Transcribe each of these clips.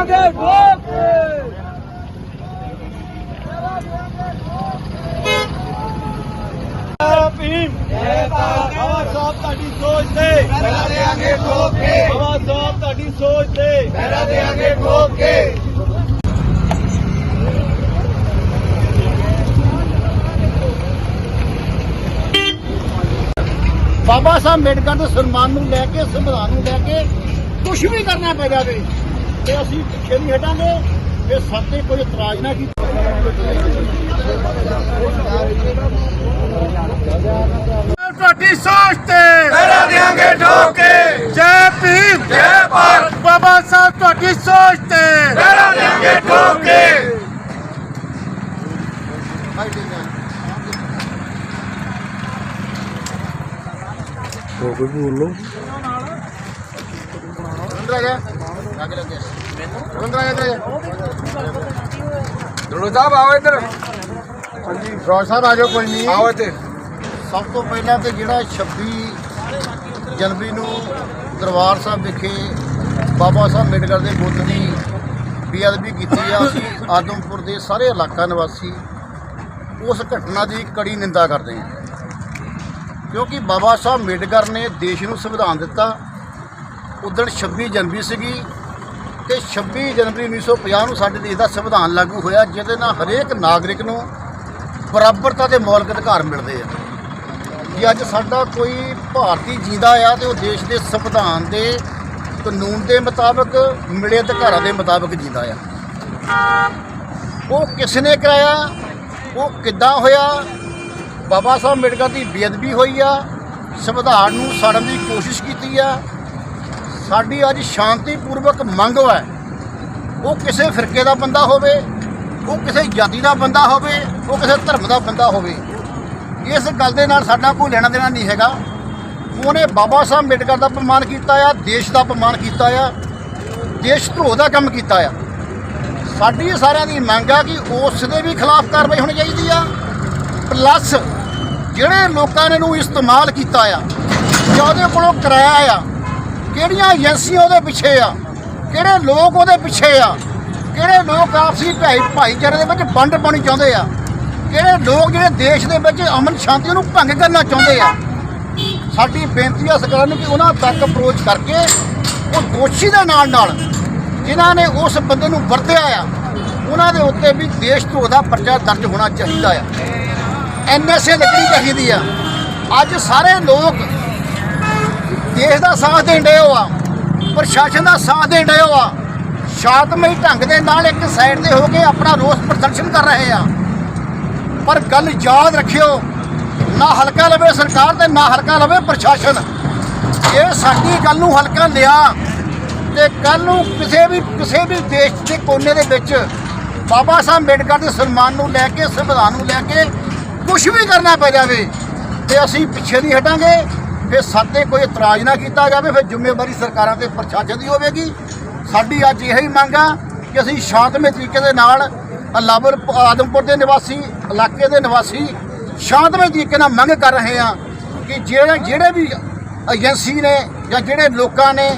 ਪਹਿਰਾ ਦੇਾਂਗੇ ਠੋਕ ਕੇ ਭੀਮ। ਜੈ ਭਾਰਤ। ਹਵਾ ਸਾਹਿਬ ਤੁਹਾਡੀ ਸੋਚ ਤੇ। ਪਹਿਰਾ ਦੇਾਂਗੇ ਠੋਕ ਕੇ ਹਵਾ ਸਾਹਿਬ ਤੁਹਾਡੀ ਸੋਚ ਤੇ। ਪਹਿਰਾ ਦੇਾਂਗੇ ਠੋਕ ਕੇ ਬਾਬਾ ਸਾਹਿਬ ਅੰਬੇਡਕਰ ਦੇ ਸਨਮਾਨ ਨੂੰ ਲੈ ਕੇ ਸੰਵਿਧਾਨ ਨੂੰ ਲੈ ਕੇ ਕੁਝ ਵੀ ਕਰਨਾ ਪੈ ਜਾਵੇ। ਤੇ ਅਸੀਂ ਪਿੱਛੇ ਨਹੀਂ ਹਟਾਂਗੇ। ਤੇ ਸਾਤੇ ਕੋਈ ਇਤਰਾਜ਼ ਨਾ ਕੀਤਾ ਤੁਹਾਡੀ ਸੋਚ ਤੇ ਪਹਿਰਾ ਦੇਾਂਗੇ ਠੋਕ ਜੈ ਭੀਮ। ਜੈ ਭਾਰਤ। ਬਾਬਾ ਸਾਹਿਬ ਤੁਹਾਡੀ ਸੋਚ ਤੇ। ਪਹਿਰਾ ਦੇਾਂਗੇ ਠੋਕ ਕੇ। ਅੰਦਰ ਆ ਲੱਗੇ ਅੰਦਰ ਆ ਜਾ ਦਰੋਂ ਸਾਹਿਬ ਆਓ ਇੱਧਰ। ਹਾਂਜੀ ਫਰੋਜ਼ ਸਾਹਿਬ ਆ ਜਾਓ ਕੋਈ ਨਹੀਂ। ਆਓ ਇੱਥੇ। ਸਭ ਤੋਂ ਪਹਿਲਾਂ ਤੇ ਜਿਹੜਾ 26 ਜਨਵਰੀ ਨੂੰ ਦਰਬਾਰ ਸਾਹਿਬ ਵਿਖੇ ਬਾਬਾ ਸਾਹਿਬ ਅੰਬੇਡਕਰ ਦੇ ਬੁੱਤ ਦੀ ਬੇਅਦਬੀ ਕੀਤੀ ਆ ਅਸੀਂ ਆਦਮਪੁਰ ਦੇ ਸਾਰੇ ਇਲਾਕਾ ਨਿਵਾਸੀ ਉਸ ਘਟਨਾ ਦੀ ਕੜੀ ਨਿੰਦਾ ਕਰਦੇ ਹਾਂ। ਕਿਉਂਕਿ ਬਾਬਾ ਸਾਹਿਬ ਅੰਬੇਡਕਰ ਨੇ ਦੇਸ਼ ਨੂੰ ਸੰਵਿਧਾਨ ਦਿੱਤਾ। ਉਦੋਂ 26 ਜਨਵਰੀ ਸੀਗੀ ਤੇ 26 ਜਨਵਰੀ 1950 ਨੂੰ ਸਾਡੇ ਦੇਸ਼ ਦਾ ਸੰਵਿਧਾਨ ਲਾਗੂ ਹੋਇਆ, ਜਿਹਦੇ ਨਾਲ ਹਰੇਕ ਨਾਗਰਿਕ ਨੂੰ ਬਰਾਬਰਤਾ ਦੇ ਮੌਲਿਕ ਅਧਿਕਾਰ ਮਿਲਦੇ ਆ। ਕਿ ਅੱਜ ਸਾਡਾ ਕੋਈ ਭਾਰਤੀ ਜੀਂਦਾ ਆ ਤੇ ਉਹ ਦੇਸ਼ ਦੇ ਸੰਵਿਧਾਨ ਦੇ ਕਾਨੂੰਨ ਦੇ ਮੁਤਾਬਕ, ਮਿਲੇ ਅਧਿਕਾਰਾਂ ਦੇ ਮੁਤਾਬਕ ਜੀਂਦਾ ਆ। ਉਹ ਕਿਸ ਨੇ ਕਰਾਇਆ? ਉਹ ਕਿੱਦਾਂ ਹੋਇਆ? ਬਾਬਾ ਸਾਹਿਬ ਅੰਬੇਡਕਰ ਦੀ ਬੇਅਦਬੀ ਹੋਈ ਆ। ਸੰਵਿਧਾਨ ਨੂੰ ਸਾੜਨ ਦੀ ਕੋਸ਼ਿਸ਼ ਕੀਤੀ ਆ। ਸਾਡੀ ਅੱਜ ਸ਼ਾਂਤੀਪੂਰਵਕ ਮੰਗ ਹੈ। ਉਹ ਕਿਸੇ ਫਿਰਕੇ ਦਾ ਬੰਦਾ ਹੋਵੇ, ਉਹ ਕਿਸੇ ਜਾਤੀ ਦਾ ਬੰਦਾ ਹੋਵੇ, ਉਹ ਕਿਸੇ ਧਰਮ ਦਾ ਬੰਦਾ ਹੋਵੇ। ਇਸ ਗੱਲ ਦੇ ਨਾਲ ਸਾਡਾ ਕੋਈ ਲੈਣਾ ਦੇਣਾ ਨਹੀਂ ਹੈਗਾ। ਉਹਨੇ ਬਾਬਾ ਸਾਹਿਬ ਅੰਬੇਡਕਰ ਦਾ ਅਪਮਾਨ ਕੀਤਾ ਆ, ਦੇਸ਼ ਦਾ ਅਪਮਾਨ ਕੀਤਾ ਆ, ਦੇਸ਼ ਧਰੋ ਦਾ ਕੰਮ ਕੀਤਾ ਆ। ਸਾਡੀ ਸਾਰਿਆਂ ਦੀ ਮੰਗ ਆ ਕਿ ਉਸ ਦੇ ਵੀ ਖਿਲਾਫ ਕਾਰਵਾਈ ਹੋਣੀ ਚਾਹੀਦੀ ਆ। ਪਲੱਸ ਜਿਹੜੇ ਲੋਕਾਂ ਨੇ ਨੂੰ ਇਸਤੇਮਾਲ ਕੀਤਾ ਆ, ਜਾਂ ਉਹਦੇ ਕੋਲੋਂ ਕਰਾਇਆ ਆ ਕਿਹੜੀਆਂ ਏਜੰਸੀਆਂ ਉਹਦੇ ਪਿੱਛੇ ਆ? ਕਿਹੜੇ ਲੋਕ ਉਹਦੇ ਪਿੱਛੇ ਆ? ਕਿਹੜੇ ਲੋਕ ਆਪਸੀ ਭਾਈ ਭਾਈਚਾਰੇ ਦੇ ਵਿੱਚ ਵੰਡ ਪਾਉਣੀ ਚਾਹੁੰਦੇ ਆ? ਕਿਹੜੇ ਲੋਕ ਜਿਹੜੇ ਦੇਸ਼ ਦੇ ਵਿੱਚ ਅਮਨ ਸ਼ਾਂਤੀ ਨੂੰ ਭੰਗ ਕਰਨਾ ਚਾਹੁੰਦੇ ਆ? ਸਾਡੀ ਬੇਨਤੀ ਆ ਸਰਕਾਰ ਨੂੰ ਕਿ ਉਹਨਾਂ ਤੱਕ ਅਪਰੋਚ ਕਰਕੇ ਉਹ ਦੋਸ਼ੀ ਦੇ ਨਾਲ ਨਾਲ ਜਿਨ੍ਹਾਂ ਨੇ ਉਸ ਬੰਦੇ ਨੂੰ ਵਰਤਿਆ ਆ, ਉਹਨਾਂ ਦੇ ਉੱਤੇ ਵੀ ਦੇਸ਼ ਧਰੋਹ ਦਾ ਪਰਚਾ ਦਰਜ ਹੋਣਾ ਚਾਹੀਦਾ ਆ। ਐਨਐਸਏ ਲੱਗਣੀ ਚਾਹੀਦੀ ਆ। ਅੱਜ ਸਾਰੇ ਲੋਕ ਦੇਸ਼ ਦਾ ਸਾਥ ਦੇਣ ਡਏ ਹੋ ਆ, ਪ੍ਰਸ਼ਾਸਨ ਦਾ ਸਾਥ ਦੇਣ ਡਏ ਹੋ ਆ। ਸ਼ਾਂਤਮਈ ਢੰਗ ਦੇ ਨਾਲ ਇੱਕ ਸਾਈਡ ਤੇ ਹੋ ਕੇ ਆਪਣਾ ਰੋਸ ਪ੍ਰਦਰਸ਼ਨ ਕਰ ਰਹੇ ਆ। ਪਰ ਗੱਲ ਯਾਦ ਰੱਖਿਓ, ਨਾ ਹਲਕਾ ਲਵੇ ਸਰਕਾਰ ਤੇ ਨਾ ਹਲਕਾ ਲਵੇ ਪ੍ਰਸ਼ਾਸਨ। ਇਹ ਸਾਡੀ ਗੱਲ ਨੂੰ ਹਲਕਾ ਲਿਆ ਤੇ ਕੱਲ ਨੂੰ ਕਿਸੇ ਵੀ ਕਿਸੇ ਵੀ ਦੇਸ਼ ਦੇ ਕੋਨੇ ਦੇ ਵਿੱਚ ਬਾਬਾ ਸਾਹਿਬ ਅੰਬੇਡਕਰ ਦੇ ਸਨਮਾਨ ਨੂੰ ਲੈ ਕੇ, ਸੰਵਿਧਾਨ ਨੂੰ ਲੈ ਕੇ ਕੁਝ ਵੀ ਕਰਨਾ ਪੈ ਜਾਵੇ ਤੇ ਅਸੀਂ ਪਿੱਛੇ ਨਹੀਂ ਹਟਾਂਗੇ। ਫਿਰ ਸਾਤੇ ਕੋਈ ਇਤਰਾਜ਼ ਨਾ ਕੀਤਾ ਜਾਵੇ, ਫਿਰ ਜ਼ਿੰਮੇਵਾਰੀ ਸਰਕਾਰਾਂ ਤੇ ਪ੍ਰਸ਼ਾਸਨ ਦੀ ਹੋਵੇਗੀ। ਸਾਡੀ ਅੱਜ ਇਹੀ ਮੰਗ ਆ ਕਿ ਅਸੀਂ ਸ਼ਾਂਤਮਈ ਤਰੀਕੇ ਦੇ ਨਾਲ ਲਾਬਰ ਆਦਮਪੁਰ ਦੇ ਨਿਵਾਸੀ, ਇਲਾਕੇ ਦੇ ਨਿਵਾਸੀ ਸ਼ਾਂਤਮਈ ਤਰੀਕੇ ਨਾਲ ਮੰਗ ਕਰ ਰਹੇ ਆ ਕਿ ਜਿਹੜੇ ਜਿਹੜੇ ਵੀ ਏਜੰਸੀ ਨੇ ਜਾਂ ਜਿਹੜੇ ਲੋਕਾਂ ਨੇ,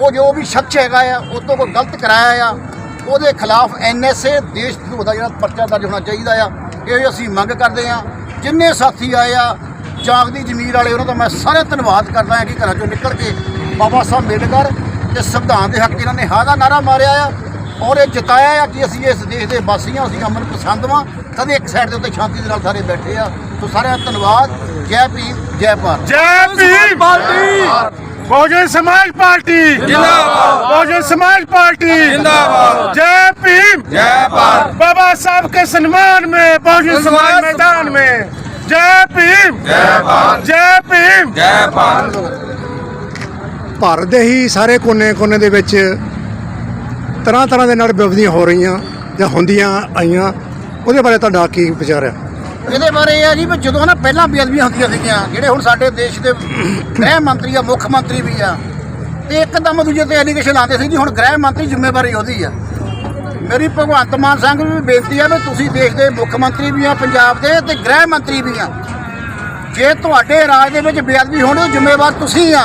ਉਹ ਜੋ ਵੀ ਸ਼ਖਸ ਹੈਗਾ ਆ, ਉਹ ਤੋਂ ਕੋਈ ਗਲਤ ਕਰਾਇਆ ਆ, ਉਹਦੇ ਖਿਲਾਫ ਐਨਐਸਏ ਦੇਸ਼ ਧਰੋਹ ਦਾ ਜਿਹੜਾ ਪਰਚਾ ਦਰਜ ਹੋਣਾ ਚਾਹੀਦਾ ਆ, ਇਹ ਅਸੀਂ ਮੰਗ ਕਰਦੇ ਆ। ਜਿੰਨੇ ਸਾਥੀ ਆਏ ਆ ਜਾਗਦੀ ਜ਼ਮੀਰ ਵਾਲੇ ਉਹਨਾਂ ਦਾ ਮੈਂ ਸਾਰੇ ਧੰਨਵਾਦ ਕਰਦਾ ਹਾਂ ਕਿ ਘਰਾਂ ਚੋਂ ਨਿਕਲ ਕੇ ਬਾਬਾ ਸਾਹਿਬ ਅੰਬੇਡਕਰ ਤੇ ਸੰਵਿਧਾਨ ਦੇ ਹੱਕ ਇਹਨਾਂ ਨੇ ਹਾਂ ਦਾ ਨਾਰਾ ਮਾਰਿਆ ਆ ਔਰ ਇਹ ਜਿਤਾਇਆ ਆ ਕਿ ਅਸੀਂ ਇਸ ਦੇਸ਼ ਦੇ ਵਾਸੀ ਅਸੀਂ ਅਮਨ ਪਸੰਦ ਵਾਂ। ਕਦੇ ਇੱਕ ਸਾਈਡ ਦੇ ਉੱਤੇ ਸ਼ਾਂਤੀ ਦੇ ਨਾਲ ਸਾਰੇ ਬੈਠੇ ਆ। ਤੋਂ ਸਾਰਿਆਂ ਦਾ ਧੰਨਵਾਦ। ਜੈ ਭੀਮ ਜੈ ਭਾਰਤ। ਜੈ ਭੀਮ! ਭਾਰਤੀ ਬਹੁਜਨ ਸਮਾਜ ਪਾਰਟੀ! ਜਿੰਦਾਬਾਦ! ਬਹੁਜਨ ਸਮਾਜ ਪਾਰਟੀ! जिंदाबाद जय भीम जय भारत बाबा साहब के सम्मान में बहुजन समाज मैदान में ਜੈ ਭੀਮ। ਜੈ ਭਾਰਤ। ਜੈ ਭੀਮ। ਜੈ ਭਾਰਤ। ਭਾਰਤ ਦੇ ਹੀ ਸਾਰੇ ਕੋਨੇ-ਕੋਨੇ ਦੇ ਵਿੱਚ ਤਰ੍ਹਾਂ ਤਰ੍ਹਾਂ ਦੇ ਨਾਲ ਵਿਵਧੀਆਂ ਹੋ ਰਹੀਆਂ ਜਾਂ ਹੁੰਦੀਆਂ ਆਈਆਂ। ਉਹਦੇ ਬਾਰੇ ਤੁਹਾਡਾ ਕੀ ਵਿਚਾਰ ਹੈ? ਇਹਦੇ ਬਾਰੇ ਇਹ ਆ ਜੀ ਵੀ ਜਦੋਂ ਨਾ ਪਹਿਲਾਂ ਬੇਅਦਬੀਆਂ ਹੁੰਦੀਆਂ ਸੀਗੀਆਂ ਜਿਹੜੇ ਹੁਣ ਸਾਡੇ ਦੇਸ਼ ਦੇ ਗ੍ਰਹਿ ਮੰਤਰੀ ਆ ਮੁੱਖ ਮੰਤਰੀ ਵੀ ਆ ਤੇ ਇੱਕਦਮ ਦੂਜੇ ਤੇ ਐਲੀਗੇਸ਼ਨ ਆਉਂਦੇ ਸੀ ਜੀ ਹੁਣ ਗ੍ਰਹਿ ਮੰਤਰੀ ਜ਼ਿੰਮੇਵਾਰੀ ਉਹਦੀ ਆ। ਮੇਰੀ ਭਗਵੰਤ ਮਾਨ ਸਿੰਘ ਨੂੰ ਵੀ ਬੇਨਤੀ ਹੈ ਵੀ ਤੁਸੀਂ ਦੇਸ਼ ਦੇ ਮੁੱਖ ਮੰਤਰੀ ਵੀ ਆ ਪੰਜਾਬ ਦੇ ਤੇ ਗ੍ਰਹਿ ਮੰਤਰੀ ਵੀ ਆ। ਜੇ ਤੁਹਾਡੇ ਰਾਜ ਦੇ ਵਿੱਚ ਬੇਅਦਬੀ ਹੋਣੀ, ਉਹ ਜ਼ਿੰਮੇਵਾਰ ਤੁਸੀਂ ਆ।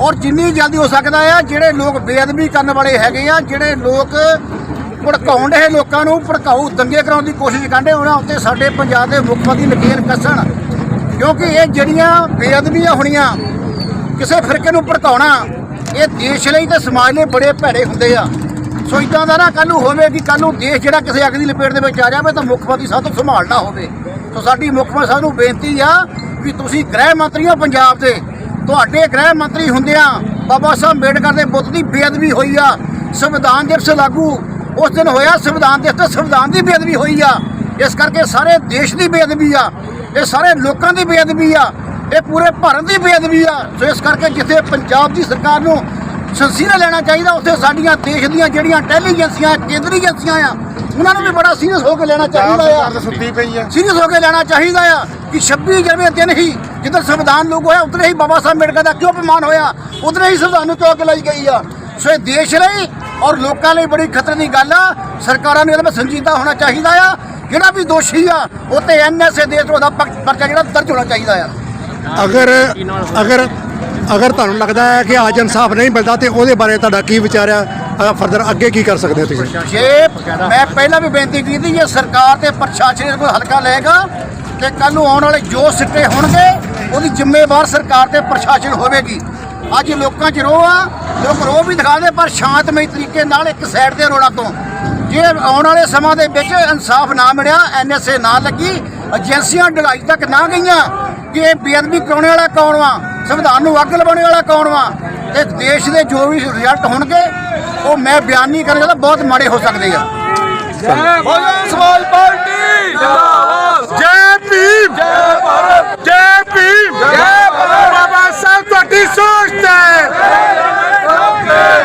ਔਰ ਜਿੰਨੀ ਜਲਦੀ ਹੋ ਸਕਦਾ ਆ, ਜਿਹੜੇ ਲੋਕ ਬੇਅਦਬੀ ਕਰਨ ਵਾਲੇ ਹੈਗੇ ਆ, ਜਿਹੜੇ ਲੋਕ ਭੜਕਾਉਣ ਦੇ ਲੋਕਾਂ ਨੂੰ, ਭੜਕਾਊ ਦੰਗੇ ਕਰਾਉਣ ਦੀ ਕੋਸ਼ਿਸ਼ ਕਰਦੇ ਉਹਨਾਂ ਉੱਤੇ ਸਾਡੇ ਪੰਜਾਬ ਦੇ ਮੁੱਖ ਮੰਤਰੀ ਨਕੀਰ ਕੱਸਣ। ਕਿਉਂਕਿ ਇਹ ਜਿਹੜੀਆਂ ਬੇਅਦਬੀਆਂ ਹੋਣੀਆਂ, ਕਿਸੇ ਫਿਰਕੇ ਨੂੰ ਭੜਕਾਉਣਾ, ਇਹ ਦੇਸ਼ ਲਈ ਤੇ ਸਮਾਜ ਲਈ ਬੜੇ ਭੈੜੇ ਹੁੰਦੇ ਆ। ਸੋ ਇਦਾਂ ਦਾ ਨਾ ਕੱਲ ਨੂੰ ਹੋਵੇ ਕਿ ਕੱਲ ਨੂੰ ਦੇਸ਼ ਜਿਹੜਾ ਕਿਸੇ ਅੱਗ ਦੀ ਲਪੇਟ ਦੇ ਵਿੱਚ ਆ ਜਾਵੇ ਤਾਂ ਮੁੱਖ ਮੰਤਰੀ ਸਾਹਿਬ ਤੋਂ ਸੰਭਾਲਣਾ ਹੋਵੇ। ਸੋ ਸਾਡੀ ਮੁੱਖ ਮੰਤਰੀ ਸਾਹਿਬ ਨੂੰ ਬੇਨਤੀ ਆ ਕਿ ਤੁਸੀਂ ਗ੍ਰਹਿ ਮੰਤਰੀ ਹੋ ਪੰਜਾਬ ਦੇ, ਤੁਹਾਡੇ ਗ੍ਰਹਿ ਮੰਤਰੀ ਹੁੰਦਿਆਂ ਬਾਬਾ ਸਾਹਿਬ ਅੰਬੇਡਕਰ ਦੇ ਬੁੱਤ ਦੀ ਬੇਅਦਬੀ ਹੋਈ ਆ, ਸੰਵਿਧਾਨ ਦਿਵਸ ਲਾਗੂ, ਉਸ ਦਿਨ ਹੋਇਆ ਸੰਵਿਧਾਨ ਦਿਵਸ ਤੇ ਸੰਵਿਧਾਨ ਦੀ ਬੇਅਦਬੀ ਹੋਈ ਆ। ਇਸ ਕਰਕੇ ਸਾਰੇ ਦੇਸ਼ ਦੀ ਬੇਅਦਬੀ ਆ, ਇਹ ਸਾਰੇ ਲੋਕਾਂ ਦੀ ਬੇਅਦਬੀ ਆ, ਇਹ ਪੂਰੇ ਭਾਰਤ ਦੀ ਬੇਅਦਬੀ ਆ। ਸੋ ਇਸ ਕਰਕੇ ਜਿੱਥੇ ਪੰਜਾਬ ਦੀ ਸਰਕਾਰ ਨੂੰ ਸੰਸੀਰਾ ਲੈਣਾ ਚਾਹੀਦਾ ਉੱਥੇ ਸਾਡੀਆਂ ਦੇਸ਼ ਦੀਆਂ ਜਿਹੜੀਆਂ ਇੰਟੈਲੀਜੈਂਸੀਆਂ ਕੇਂਦਰੀ ਏਜੰਸੀਆਂ ਆ ਉਹਨਾਂ ਨੂੰ ਵੀ ਬੜਾ ਸੀਰੀਅਸ ਹੋ ਕੇ ਲੈਣਾ ਚਾਹੀਦਾ ਆ। ਸੁੱਤੀ ਪਈ ਆ। ਸੀਰੀਅਸ ਹੋ ਕੇ ਲੈਣਾ ਚਾਹੀਦਾ ਆ ਕਿ 26 ਜਨਵਰੀ ਦਿਨ ਹੀ ਜਿੱਦਾਂ ਸੰਵਿਧਾਨ ਲਾਗੂ ਹੋਇਆ ਉਤਰੇ ਹੀ ਬਾਬਾ ਸਾਹਿਬ ਅੰਬੇਡਕਰ ਦਾ ਕਿਉਂ ਅਪਮਾਨ ਹੋਇਆ ਉਤਰੇ ਹੀ ਸੰਵਿਧਾਨ ਨੂੰ ਕਿਉਂ ਅੱਗ ਲਾਈ ਗਈ ਆ। ਸੋ ਇਹ ਦੇਸ਼ ਲਈ ਔਰ ਲੋਕਾਂ ਲਈ ਬੜੀ ਖਤਰੇ ਦੀ ਗੱਲ ਆ। ਸਰਕਾਰਾਂ ਨੂੰ ਇਹਦੇ ਵਿੱਚ ਸੰਜੀਦਾ ਹੋਣਾ ਚਾਹੀਦਾ ਆ। ਜਿਹੜਾ ਵੀ ਦੋਸ਼ੀ ਆ ਉਹ ਤੇ ਐਨਐਸਏ ਦੇਸ਼ ਦਾ ਪਰਚਾ ਜਿਹੜਾ ਦਰਜ ਹੋਣਾ ਚਾਹੀਦਾ ਆ। ਅਗਰ ਅਗਰ ਅਗਰ ਤੁਹਾਨੂੰ ਲੱਗਦਾ ਹੈ ਕਿ ਅੱਜ ਇਨਸਾਫ ਨਹੀਂ ਮਿਲਦਾ ਤੇ ਉਹਦੇ ਬਾਰੇ ਤੁਹਾਡਾ ਕੀ ਵਿਚਾਰ ਆ ਫਰਦਰ ਅੱਗੇ ਕੀ ਕਰ ਸਕਦੇ ਹੋ ਤੁਸੀਂ? ਜੇ ਮੈਂ ਪਹਿਲਾਂ ਵੀ ਬੇਨਤੀ ਕੀਤੀ ਜੇ ਸਰਕਾਰ ਤੇ ਪ੍ਰਸ਼ਾਸਨ ਇਸ ਕੋਲ ਹਲਕਾ ਲਏਗਾ ਤੇ ਕੱਲ ਨੂੰ ਆਉਣ ਵਾਲੇ ਜੋ ਸਿੱਟੇ ਹੋਣਗੇ, ਉਹਦੀ ਜ਼ਿੰਮੇਵਾਰ ਸਰਕਾਰ ਤੇ ਪ੍ਰਸ਼ਾਸਨ ਹੋਵੇਗੀ। ਅੱਜ ਲੋਕਾਂ 'ਚ ਰੋਹ ਆ, ਲੋਕ ਰੋਹ ਵੀ ਦਿਖਾਉਂਦੇ ਪਰ ਸ਼ਾਂਤਮਈ ਤਰੀਕੇ ਨਾਲ ਇੱਕ ਸਾਈਡ ਤੇ ਰੋਣਾ ਤੋਂ। ਜੇ ਆਉਣ ਵਾਲੇ ਸਮਾਂ ਦੇ ਵਿੱਚ ਇਨਸਾਫ ਨਾ ਮਿਲਿਆ ਐਨਐਸਏ ਨਾ ਲੱਗੀ, ਏਜੰਸੀਆਂ ਢਲਾਈ ਤੱਕ ਨਾ ਗਈਆਂ ਕਿ ਇਹ ਬੇਅਦਬੀ ਕਰਾਉਣੇ ਵਾਲਾ ਕੌਣ ਵਾ? ਸੰਵਿਧਾਨ ਨੂੰ ਅੱਗ ਲਵਾਉਣੇ ਵਾਲਾ ਕੌਣ ਵਾ? ਤੇ ਦੇਸ਼ ਦੇ ਜੋ ਵੀ ਰਿਜ਼ਲਟ ਹੋਣਗੇ, ਉਹ ਮੈਂ ਬਿਆਨ ਨਹੀਂ ਕਰਨਾ ਚਾਹੁੰਦਾ, ਬਹੁਤ ਮਾੜੇ ਹੋ ਸਕਦੇ ਆ। ਬਹੁਜਨ ਸਮਾਜ ਪਾਰਟੀ। ਜਿੰਦਾਬਾਦ ਜੈ ਭੀਮ। ਜੈ ਭਾਰਤ ਜੈ ਭੀਮ। ਜੈ ਭਾਰਤ। ਬਾਬਾ ਸਾਹਿਬ, ਤੁਹਾਡੀ ਸੋਚ ਤੇ।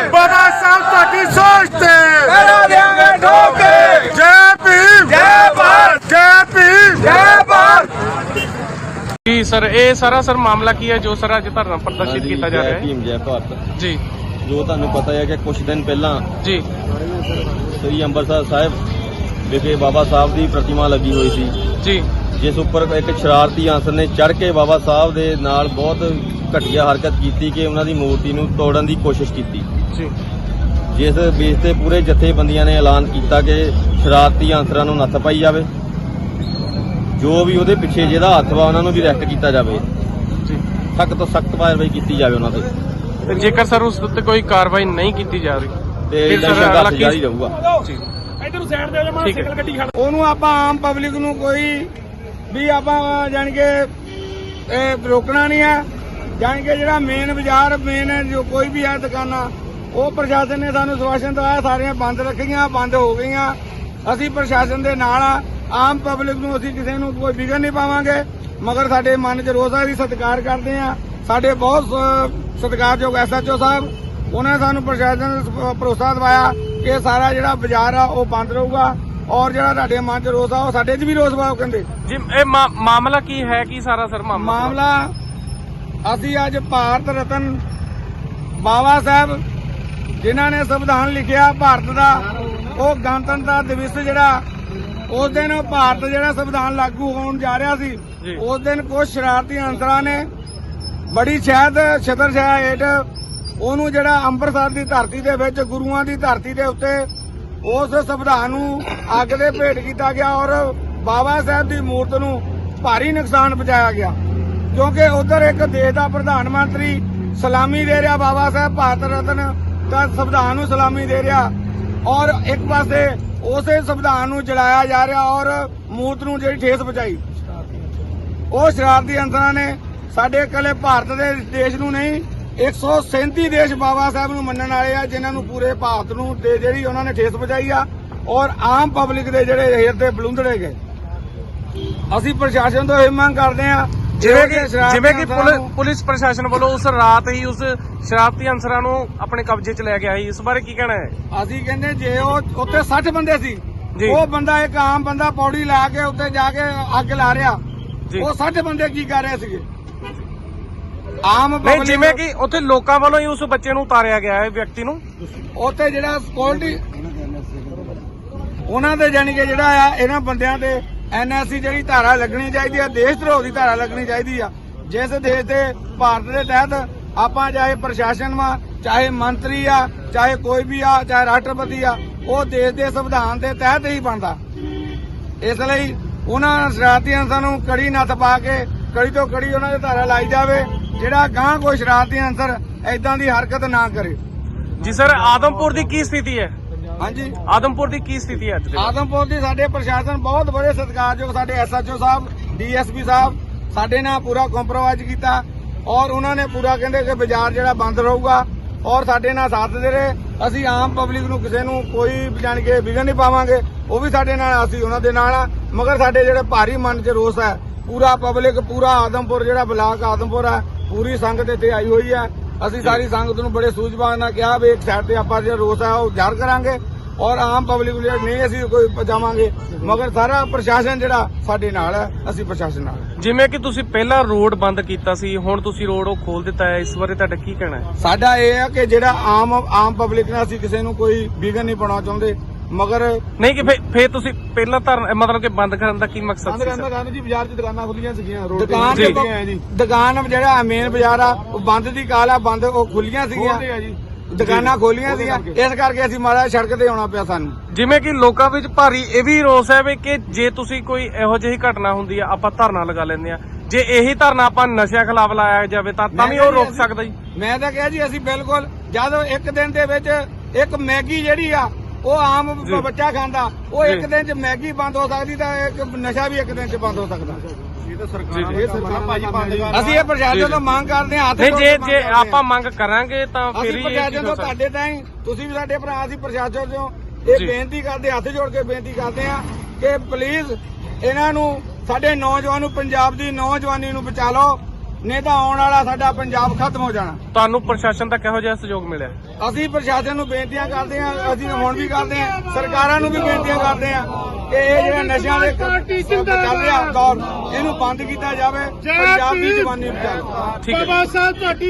ਬਾਬਾ ਸਾਹਿਬ, ਤੁਹਾਡੀ ਸੋਚ ਤੇ ਪਹਿਰਾ ਦੇਾਂਗੇ ਠੋਕੇ ਜੈ ਭੀਮ ਜੈ ਭਾਰਤ ਜੈ ਭੀਮ ਜੈ ਭਾਰਤ ਜੀ ਸਰ ਇਹ ਸਾਰਾ ਸਰ ਮਾਮਲਾ ਕੀ ਹੈ ਜੋ ਸਰ ਅੱਜ ਧਰਨਾ ਪ੍ਰਦਰਸ਼ਿਤ ਕੀਤਾ ਜਾ ਰਿਹਾ ਹੈ? ਭੀਮ ਜੈ ਭਾਰਤ। ਜੀ। ਜੋ ਤੁਹਾਨੂੰ ਪਤਾ ਹੈ ਕਿ ਕੁਝ ਦਿਨ ਪਹਿਲਾਂ ਜੀ। ਸ੍ਰੀ ਅੰਮ੍ਰਿਤਸਰ ਸਾਹਿਬ ਵਿਖੇ ਬਾਬਾ ਸਾਹਿਬ ਦੀ ਪ੍ਰਤਿਮਾ ਲੱਗੀ ਹੋਈ ਸੀ। ਜੀ। ਜਿਸ ਉੱਪਰ ਇੱਕ ਸ਼ਰਾਰਤੀ ਆਂਸਰ ਨੇ ਚੜ ਕੇ ਬਾਬਾ ਸਾਹਿਬ ਦੇ ਨਾਲ ਬਹੁਤ ਘਟੀਆ ਹਰਕਤ ਕੀਤੀ ਕਿ ਉਹਨਾਂ ਦੀ ਮੂਰਤੀ ਨੂੰ ਤੋੜਨ ਦੀ ਕੋਸ਼ਿਸ਼ ਕੀਤੀ। ਜੀ। ਜਿਸ ਬੇਸ ਤੇ ਪੂਰੇ ਜਥੇਬੰਦੀਆਂ ਨੇ ਐਲਾਨ ਕੀਤਾ ਕਿ ਸ਼ਰਾਰਤੀ ਆਂਸਰਾਂ ਨੂੰ ਨੱਥ ਪਾਈ ਜਾਵੇ। ਜੋ ਵੀ ਉਹਦੇ ਪਿੱਛੇ ਜਿਹਦਾ ਹੱਥ ਵਾ ਉਹਨਾਂ ਨੂੰ ਵੀ ਅਰੈਸਟ ਕੀਤਾ ਜਾਵੇ। ਜੀ। ਸਖਤ ਤੋਂ ਸਖਤ ਕਾਰਵਾਈ ਕੀਤੀ ਜਾਵੇ ਉਹਨਾਂ ਤੇ। ਤੇ ਜੇਕਰ ਸਰ ਉਸ ਉੱਤੇ ਕੋਈ ਕਾਰਵਾਈ ਨਹੀਂ ਕੀਤੀ ਜਾ ਰਹੀ ਤੇ ਫਿਰ ਇਹਦਾ ਸਰ ਅਗਲਾ ਸੰਘਰਸ਼ ਕੀ- ਜਾਰੀ ਰਹੂਗਾ। ਜੀ। ਠੀਕ ਹੈ। ਉਹਨੂੰ ਆਪਾਂ ਆਮ ਪਬਲਿਕ ਨੂੰ ਕੋਈ ਵੀ ਆਪਾਂ ਜਾਣੀ ਕਿ ਇਹ ਰੋਕਣਾ ਨਹੀਂ ਹੈ ਜਾਣੀ ਕਿ ਜਿਹੜਾ ਮੇਨ ਬਾਜ਼ਾਰ ਮੇਨ ਜੋ ਕੋਈ ਵੀ ਹੈ ਦੁਕਾਨਾਂ ਉਹ ਪ੍ਰਸ਼ਾਸਨ ਨੇ ਸਾਨੂੰ ਸਵਾਸ਼ਨ ਦਵਾਇਆ ਸਾਰੀਆਂ ਬੰਦ ਰੱਖੀਆਂ ਬੰਦ ਹੋ ਗਈਆਂ। ਅਸੀਂ ਪ੍ਰਸ਼ਾਸਨ ਦੇ ਨਾਲ ਆ। ਆਮ ਪਬਲਿਕ ਨੂੰ ਅਸੀਂ ਕਿਸੇ ਨੂੰ ਕੋਈ ਵਿਗੜ ਨਹੀਂ ਪਾਵਾਂਗੇ ਮਗਰ ਸਾਡੇ ਮਨ 'ਚ ਹੈ ਅਸੀਂ ਸਤਿਕਾਰ ਕਰਦੇ ਆ ਸਾਡੇ ਬਹੁਤ ਸਤਿਕਾਰਯੋਗ ਐਸਐਚਓ ਸਾਹਿਬ ਉਹਨਾਂ ਨੇ ਸਾਨੂੰ ਪ੍ਰਸ਼ਾਸਨ ਨੇ ਭਰੋਸਾ ਦਿਵਾਇਆ ਕਿ ਸਾਰਾ ਜਿਹੜਾ ਬਾਜ਼ਾਰ ਆ ਉਹ ਬੰਦ ਰਹੂਗਾ ਔਰ ਜਿਹੜਾ ਤੁਹਾਡੇ ਮਨ 'ਚ ਰੋਸ ਆ ਉਹ ਸਾਡੇ 'ਚ ਵੀ ਰੋਸ ਵਾ ਉਹ ਕਹਿੰਦੇ। ਜੀ ਇਹ ਮਾਮਲਾ ਕੀ ਹੈ? ਕੀ ਸਾਰਾ ਸਰ ਮਾਮਲਾ? ਮਾਮਲਾ ਅਸੀਂ ਅੱਜ ਭਾਰਤ ਰਤਨ ਬਾਬਾ ਸਾਹਿਬ ਜਿਨ੍ਹਾਂ ਨੇ ਸੰਵਿਧਾਨ ਲਿਖਿਆ ਭਾਰਤ ਦਾ ਉਹ ਗਣਤੰਤਰ ਦਿਵਸ ਜਿਹੜਾ ਉਸ ਦਿਨ ਭਾਰਤ ਜਿਹੜਾ ਸੰਵਿਧਾਨ ਲਾਗੂ ਹੋਣ ਜਾ ਰਿਹਾ ਸੀ। ਉਸ ਦਿਨ ਕੁਝ ਸ਼ਰਾਰਤੀ ਅੰਸਰਾਂ ਨੇ ਬੜੀ ਸ਼ਾਇਦ ਛਤਰ ਛਾਇਆ ਹੇਠ ਉਹਨੂੰ ਜਿਹੜਾ ਅੰਮ੍ਰਿਤਸਰ ਦੀ ਧਰਤੀ ਦੇ ਵਿੱਚ ਗੁਰੂਆਂ ਦੀ ਧਰਤੀ ਦੇ ਉੱਤੇ ਉਸ ਸੰਵਿਧਾਨ ਨੂੰ ਅੱਗ ਦੇ ਭੇਟ ਕੀਤਾ ਗਿਆ ਔਰ ਬਾਬਾ ਸਾਹਿਬ ਦੀ ਮੂਰਤ ਨੂੰ ਭਾਰੀ ਨੁਕਸਾਨ ਪਹੁੰਚਾਇਆ ਗਿਆ ਕਿਉਂਕਿ ਉਧਰ ਇੱਕ ਦੇਸ਼ ਦਾ ਪ੍ਰਧਾਨ ਮੰਤਰੀ ਸਲਾਮੀ ਦੇ ਰਿਹਾ ਬਾਬਾ ਸਾਹਿਬ ਭਾਰਤ ਰਤਨ ਦਾ ਸੰਵਿਧਾਨ ਨੂੰ ਸਲਾਮੀ ਦੇ ਰਿਹਾ ਔਰ ਇੱਕ ਪਾਸੇ ਉਸੇ ਸੰਵਿਧਾਨ ਨੂੰ ਜਲਾਇਆ ਜਾ ਰਿਹਾ ਔਰ ਮੂਤ ਨੂੰ ਜਿਹੜੀ ਠੇਸ ਪਹੁੰਚਾਈ। ਉਹ ਸ਼ਰਾਰਤੀ ਅੰਸਰਾਂ ਨੇ ਸਾਡੇ ਇਕੱਲੇ ਭਾਰਤ ਦੇ ਦੇਸ਼ ਨੂੰ ਨਹੀਂ 137 ਦੇਸ਼ ਬਾਬਾ ਸਾਹਿਬ ਨੂੰ ਮੰਨਣ ਵਾਲੇ ਆ, ਜਿਨ੍ਹਾਂ ਨੂੰ ਪੂਰੇ ਭਾਰਤ ਨੂੰ ਤੇ ਜਿਹੜੀ ਉਹਨਾਂ ਨੇ ਠੇਸ ਪਹੁੰਚਾਈ ਆ ਔਰ ਆਮ ਪਬਲਿਕ ਦੇ ਜਿਹੜੇ ਹਿਰਦੇ ਤੇ ਬਲੁੰਦੜੇ ਗਏ। ਅਸੀਂ ਪ੍ਰਸ਼ਾਸਨ ਤੋਂ ਇਹ ਮੰਗ ਕਰਦੇ ਆ ਜਿਵੇਂ ਕਿ ਜਿਵੇਂ ਕਿ ਪੁਲਿ- ਪੁਲਿਸ ਪ੍ਰਸ਼ਾਸਨ ਵੱਲੋਂ ਉਸ ਰਾਤ ਹੀ ਉਸ ਸ਼ਰਾਰਤੀ ਅੰਸਰਾਂ ਨੂੰ ਆਪਣੇ ਕਬਜ਼ੇ 'ਚ ਲੈ ਗਿਆ ਸੀ ਇਸ ਬਾਰੇ ਕੀ ਕਹਿਣਾ ਹੈ? ਅਸੀਂ ਕਹਿੰਦੇ ਜੇ ਉਹ ਉੱਥੇ 60 ਬੰਦੇ ਸੀ। ਉਹ ਬੰਦਾ ਇੱਕ ਆਮ ਬੰਦਾ ਪੌੜੀ ਲਾ ਕੇ ਉੱਤੇ ਜਾ ਕੇ ਅੱਗ ਲਾ ਰਿਹਾ। ਉਹ 60 ਬੰਦੇ ਕੀ ਕਰ ਰਹੇ ਸੀਗੇ? ਆਮ ਨਹੀਂ ਜਿਵੇਂ ਕਿ ਉੱਥੇ ਲੋਕਾਂ ਵੱਲੋਂ ਹੀ ਉਸ ਬੱਚੇ ਨੂੰ ਉਤਾਰਿਆ ਗਿਆ ਹੈ ਵਿਅਕਤੀ ਨੂੰ। ਉੱਥੇ ਜਿਹੜਾ ਸਕਿਉਰਟੀ ਉਹਨਾਂ ਤੇ ਜਾਨੀ ਕਿ ਜਿਹੜਾ ਆ ਇਹਨਾਂ ਬੰਦਿਆਂ ਤੇ ਐਨਐਸਸੀ ਜਿਹੜੀ ਧਾਰਾ ਲੱਗਣੀ ਚਾਹੀਦੀ ਆ, ਦੇਸ਼ ਧਰੋਹ ਦੀ ਧਾਰਾ ਲੱਗਣੀ ਚਾਹੀਦੀ ਆ। ਜਿਸ ਦੇਸ਼ ਦੇ ਭਾਰਤ ਦੇ ਤਹਿਤ ਆਪਾਂ ਚਾਹੇ ਪ੍ਰਸ਼ਾਸਨ ਵਾ, ਚਾਹੇ ਮੰਤਰੀ ਆ, ਚਾਹੇ ਕੋਈ ਵੀ ਆ, ਚਾਹੇ ਰਾਸ਼ਟਰਪਤੀ ਆ, ਉਹ ਦੇਸ਼ ਦੇ ਸੰਵਿਧਾਨ ਦੇ ਤਹਿਤ ਹੀ ਬਣਦਾ। ਇਸ ਲਈ ਉਹਨਾਂ ਸ਼ਰਾਰਤੀ ਅਨਸਰਾਂ ਨੂੰ ਕੜੀ ਨੱਥ ਪਾ ਕੇ, ਕੜੀ ਤੋਂ ਕੜੀ ਉਹਨਾਂ ਦੇ ਧਾਰਾ ਲਾਈ ਜਾਵੇ, ਜਿਹੜਾ ਗਾਂ ਕੋਈ ਸ਼ਰਾਰਤੀ ਅਨਸਰ ਐਦਾਂ ਦੀ ਹਰਕਤ ਨਾ ਕਰੇ। ਜੀ ਸਰ, ਆਦਮਪੁਰ ਦੀ ਕੀ ਸਥਿਤੀ ਹੈ? ਹਾਂਜੀ। ਆਦਮਪੁਰ ਦੀ ਕੀ ਸਥਿਤੀ ਹੈ ਅੱਜ ਦੇ ਆਦਮਪੁਰ ਦੀ ਸਾਡੇ ਪ੍ਰਸ਼ਾਸਨ ਬਹੁਤ ਬੜੇ ਸਤਿਕਾਰਯੋਗ ਸਾਡੇ ਐਸਐਚਓ ਸਾਹਿਬ ਡੀਐਸਪੀ ਸਾਹਿਬ ਸਾਡੇ ਨਾਲ ਪੂਰਾ ਕੰਪਰੋਮਾਈਜ਼ ਕੀਤਾ ਔਰ ਉਹਨਾਂ ਨੇ ਪੂਰਾ ਕਹਿੰਦੇ ਕਿ ਬਾਜ਼ਾਰ ਜਿਹੜਾ ਬੰਦ ਰਹੂਗਾ ਔਰ ਸਾਡੇ ਨਾਲ ਸਾਥ ਦੇ ਰਹੇ। ਅਸੀਂ ਆਮ ਪਬਲਿਕ ਨੂੰ ਕਿਸੇ ਨੂੰ ਕੋਈ ਜਾਣ ਕੇ ਵਿਗਨ ਨਹੀਂ ਪਾਵਾਂਗੇ ਉਹ ਵੀ ਸਾਡੇ ਨਾਲ ਅਸੀਂ ਉਹਨਾਂ ਦੇ ਨਾਲ ਆ। ਮਗਰ ਸਾਡੇ ਜਿਹੜੇ ਭਾਰੀ ਮਨ 'ਚ ਰੋਸ ਹੈ ਪੂਰਾ ਪਬਲਿਕ ਪੂਰਾ ਆਦਮਪੁਰ ਜਿਹੜਾ ਬਲਾਕ ਆਦਮਪੁਰ ਹੈ ਪੂਰੀ ਸੰਗਤ ਇੱਥੇ ਆਈ ਹੋਈ ਹੈ। ਅਸੀਂ ਸਾਰੀ ਸੰਗਤ ਨੂੰ ਬੜੇ ਸੂਝਵਾਨ ਨਾਲ ਕਿਹਾ ਵੀ ਇੱਕ ਸਾਈਡ ਤੇ ਆਪਾਂ ਜਿਹੜਾ ਰੋਸ ਹੈ ਉਹ ਜ਼ਾਹਰ ਕਰਾਂਗੇ। ਔਰ ਆਮ ਪਬਲਿਕ ਜਿਹੜਾ ਨਹੀਂ ਅਸੀਂ ਕੋਈ ਪਜਾਵਾਂਗੇ ਮਗਰ ਸਾਰਾ ਪ੍ਰਸ਼ਾਸਨ ਜਿਹੜਾ ਸਾਡੇ ਨਾਲ ਹੈ ਅਸੀਂ ਪ੍ਰਸ਼ਾਸਨ ਨਾਲ। ਜਿਵੇਂ ਕਿ ਤੁਸੀਂ ਪਹਿਲਾਂ ਰੋਡ ਬੰਦ ਕੀਤਾ ਸੀ ਹੁਣ ਤੁਸੀਂ ਰੋਡ ਉਹ ਖੋਲ ਦਿੱਤਾ ਹੈ ਇਸ ਬਾਰੇ ਤੁਹਾਡਾ ਕੀ ਕਹਿਣਾ ਹੈ ਸਾਡਾ ਇਹ ਹੈ ਕਿ ਜਿਹੜਾ ਆਮ ਆਮ ਪਬਲਿਕ ਨਾਲ ਅਸੀਂ ਕਿਸੇ ਨੂੰ ਕੋਈ ਵਿਘਨ ਨਹੀਂ ਪਾਉਣਾ ਚਾਹੁੰਦੇ ਮਗਰ ਨਹੀਂ ਕਿ ਫੇ- ਫੇਰ ਤੁਸੀਂ ਪਹਿਲਾਂ ਧਰਨ ਮਤਲਬ ਕਿ ਬੰਦ ਕਰਨ ਦਾ ਕੀ ਮਕਸਦ ਸੀ ਸਰ? ਗਾਂਧੀ ਜੀ ਬਾਜ਼ਾਰ 'ਚ ਦੁਕਾਨਾਂ ਖੁੱਲੀਆਂ ਸੀਗੀਆਂ ਰੋਡ ਦੁਕਾਨ ਜੀ। ਤੇ ਦੁਕਾਨ ਜਿਹੜਾ ਮੇਨ ਬਾਜ਼ਾਰ ਆ ਉਹ ਬੰਦ ਦੀ ਕਾਲ ਆ ਬੰਦ ਉਹ ਖੁੱਲੀਆਂ ਸੀਗੀਆਂ ਦੁਕਾਨਾਂ ਖੋਲੀਆਂ ਸੀਗੀਆਂ ਇਸ ਕਰਕੇ ਅਸੀਂ ਜਿਹਾ ਸੜਕ ਤੇ ਆਉਣਾ ਪਿਆ ਸਾਨੂੰ। ਜਿਵੇਂ ਕਿ ਲੋਕਾਂ ਵਿੱਚ ਭਾਰੀ ਇਹ ਵੀ ਰੋਸ ਹੈ ਵੀ ਕਿ ਜੇ ਤੁਸੀਂ ਕੋਈ ਇਹੋ ਜਿਹੀ ਘਟਨਾ ਹੁੰਦੀ ਆ ਆਪਾਂ ਧਰਨਾ ਲਗਾ ਲੈਂਦੇ ਆ। ਜੇ ਇਹੀ ਧਰਨਾ ਆਪਾਂ ਨਸ਼ਿਆਂ ਖਿਲਾਫ ਲਾਇਆ ਜਾਵੇ ਤਾਂ ਤਾਂ ਵੀ ਉਹ ਰੋਕ ਸਕਦਾ ਜੀ। ਮੈਂ ਤਾਂ ਕਿਹਾ ਜੀ ਅਸੀਂ ਬਿਲਕੁਲ ਜਦੋਂ ਇੱਕ ਦਿਨ ਦੇ ਵਿੱਚ ਇੱਕ ਮੈਗੀ ਜਿਹੜੀ ਆ ਉਹ ਆਮ। ਬੱਚਾ ਖਾਂਦਾ ਉਹ। ਇੱਕ ਦਿਨ 'ਚ ਮੈਗੀ ਬੰਦ ਹੋ ਸਕਦੀ ਤਾਂ ਇੱਕ ਨਸ਼ਾ ਵੀ ਇੱਕ ਦਿਨ 'ਚ ਬੰਦ ਹੋ ਸਕਦਾ। ਅਸੀਂ ਇਹ ਪ੍ਰਸ਼ਾਸਨ ਤੋਂ ਮੰਗ ਕਰਦੇ ਹਾਂ ਹੱਥ ਨਹੀਂ ਜੇ ਜੇ। ਆਪਾਂ ਮੰਗ ਕਰਾਂਗੇ ਤਾਂ ਫਿਰ ਅਸੀਂ ਹੀ ਇਹ ਪ੍ਰਸ਼ਾਸਨ ਤੋਂ ਤੁਹਾਡੇ ਤਾਈਂ ਤੁਸੀਂ ਵੀ ਸਾਡੇ ਭਰਾ ਅਸੀਂ ਪ੍ਰਸ਼ਾਸਨ ਤੋਂ ਇਹ। ਬੇਨਤੀ ਕਰਦੇ ਹੱਥ ਜੋੜ ਕੇ ਬੇਨਤੀ ਕਰਦੇ ਹਾਂ ਕਿ ਪਲੀਜ਼ ਇਹਨਾਂ ਨੂੰ ਸਾਡੇ ਨੌਜਵਾਨ ਨੂੰ ਪੰਜਾਬ ਦੀ ਨੌਜਵਾਨੀ ਨੂੰ ਬਚਾ ਲਓ ਨਹੀਂ ਤਾਂ ਆਉਣ ਵਾਲਾ ਸਾਡਾ ਪੰਜਾਬ ਖਤਮ ਹੋ ਜਾਣਾ ਤੁਹਾਨੂੰ ਪ੍ਰਸ਼ਾਸਨ ਦਾ ਕਿਹੋ ਜਿਹਾ ਸਹਿਯੋਗ ਮਿਲਿਆ ਅਸੀਂ ਪ੍ਰਸ਼ਾਸਨ ਨੂੰ ਬੇਨਤੀਆਂ ਕਰਦੇ ਹਾਂ ਅਸੀਂ ਹੁਣ ਵੀ ਕਰਦੇ ਹਾਂ ਸਰਕਾਰਾਂ ਨੂੰ ਵੀ ਬੇਨਤੀਆਂ ਕਰਦੇ ਹਾਂ ਕਿ ਇਹ ਜਿਹੜਾ ਨਸ਼ਿਆਂ ਦੇ ਚੱਲ ਰਿਹਾ ਦੌਰ ਇਹਨੂੰ ਬੰਦ ਕੀਤਾ ਜਾਵੇ। ਪੰਜਾਬ ਦੀ ਜਵਾਨੀ ਬਚਾਓ ਠੀਕ ਹੈ ਬਾਬਾ ਸਾਹਿਬ ਤੁਹਾਡੀ